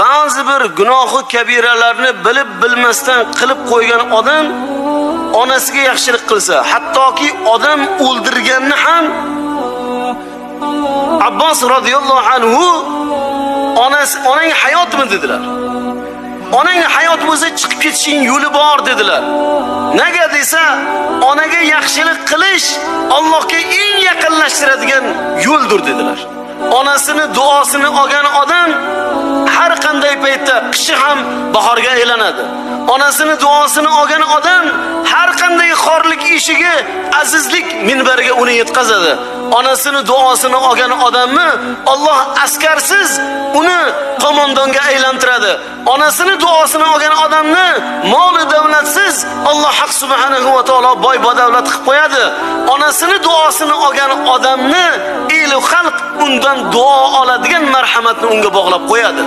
ba'zi bir gunohi kabiralarni bilib bilmasdan qilib qo'ygan odam onasiga yaxshilik qilsa hattoki odam o'ldirganni ham abbos roziyallohu anhu onasi onang hayotmi? dedilar. Onang hayot bo'lsa chiqib ketishing yo'li bor dedilar. Nega? desa onaga yaxshilik qilish allohga eng yaqinlashtiradigan yo'ldir dedilar. Onasini duosini olgan odam har qanday paytda qishi ham bahorga aylanadi. Onasini duosini olgan odam har qanday xorlik eshigi azizlik minbariga uni yetkazadi. Onasini duosini olgan odamni Alloh askarsiz uni qo'mondonga aylantiradi. Onasini duosini olgan odamni moli davlatsiz Alloh haq subhanahu va taolo boy badavlat qilib qo'yadi. Onasini duosini olgan odamni undan duo oladigan marhamatni unga bog'lab qo'yadi.